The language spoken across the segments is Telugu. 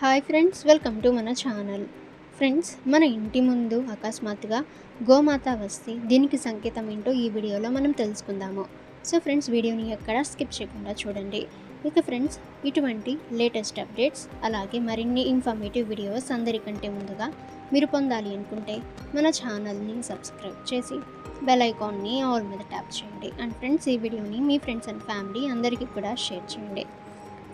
హాయ్ ఫ్రెండ్స్ వెల్కమ్ టు మన ఛానల్. ఫ్రెండ్స్ మన ఇంటి ముందు అకస్మాత్తుగా గోమాత వస్తే దీనికి సంకేతం ఏంటో ఈ వీడియోలో మనం తెలుసుకుందాము. సో ఫ్రెండ్స్ వీడియోని ఎక్కడ స్కిప్ చేయకుండా చూడండి. ఇక ఫ్రెండ్స్ ఇటువంటి లేటెస్ట్ అప్డేట్స్ అలాగే మరిన్ని ఇన్ఫర్మేటివ్ వీడియోస్ అందరికంటే ముందుగా మీరు పొందాలి అనుకుంటే మన ఛానల్ని సబ్స్క్రైబ్ చేసి బెల్ ఐకాన్ని ఆల్ మీద ట్యాప్ చేయండి. అండ్ ఫ్రెండ్స్ ఈ వీడియోని మీ ఫ్రెండ్స్ అండ్ ఫ్యామిలీ అందరికీ కూడా షేర్ చేయండి.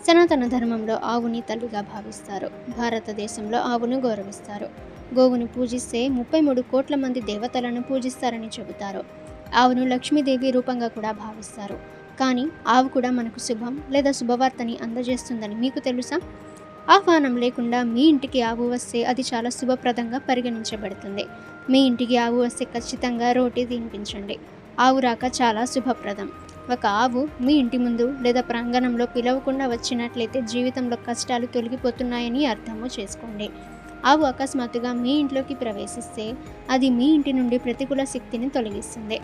సనాతన ధర్మంలో ఆవుని తల్లిగా భావిస్తారు. భారతదేశంలో ఆవును గౌరవిస్తారు. గోవును పూజిస్తే ముప్పై మూడు కోట్ల మంది దేవతలను పూజిస్తారని చెబుతారు. ఆవును లక్ష్మీదేవి రూపంగా కూడా భావిస్తారు. కానీ ఆవు కూడా మనకు శుభం లేదా శుభవార్తని అందజేస్తుందని మీకు తెలుసా? ఆహ్వానం లేకుండా మీ ఇంటికి ఆవు వస్తే అది చాలా శుభప్రదంగా పరిగణించబడుతుంది. మీ ఇంటికి ఆవు వస్తే ఖచ్చితంగా రోటీ తినిపించండి. ఆవు రాక చాలా శుభప్రదం. ఒక ఆవు మీ ఇంటి ముందు లేదా ప్రాంగణంలో పిలవకుండా వచ్చినట్లయితే జీవితంలో కష్టాలు తొలగిపోతున్నాయని అర్థము చేసుకోండి. ఆవు అకస్మాత్తుగా మీ ఇంట్లోకి ప్రవేశిస్తే అది మీ ఇంటి నుండి ప్రతికూల శక్తిని తొలగిస్తుంది.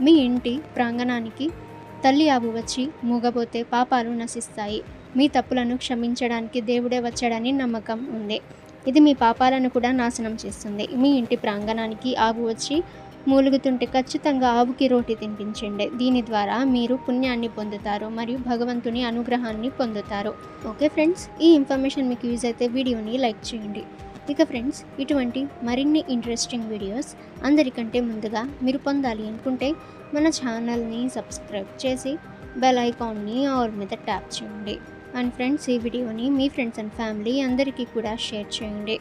మీ ఇంటి ప్రాంగణానికి తల్లి ఆవు వచ్చి మూగబోతే పాపాలు నశిస్తాయి. మీ తప్పులను క్షమించడానికి దేవుడే వచ్చాడని నమ్మకం ఉంది. ఇది మీ పాపాలను కూడా నాశనం చేస్తుంది. మీ ఇంటి ప్రాంగణానికి ఆవు వచ్చి మూలుగుతుంటే ఖచ్చితంగా ఆవుకి రోటి తినిపించండి. దీని ద్వారా మీరు పుణ్యాన్ని పొందుతారు మరియు భగవంతుని అనుగ్రహాన్ని పొందుతారు. Okay friends? ఈ ఇన్ఫర్మేషన్ మీకు యూజ్ అయితే వీడియోని లైక్ చేయండి. ఇక ఫ్రెండ్స్ ఇటువంటి మరిన్ని ఇంట్రెస్టింగ్ వీడియోస్ అందరికంటే ముందుగా మీరు పొందాలి అనుకుంటే మన ఛానల్ని సబ్స్క్రైబ్ చేసి బెల్ ఐకాన్ని ఆల్ మీద ట్యాప్ చేయండి. అండ్ ఫ్రెండ్స్ ఈ వీడియోని మీ ఫ్రెండ్స్ అండ్ ఫ్యామిలీ అందరికీ కూడా షేర్ చేయండి.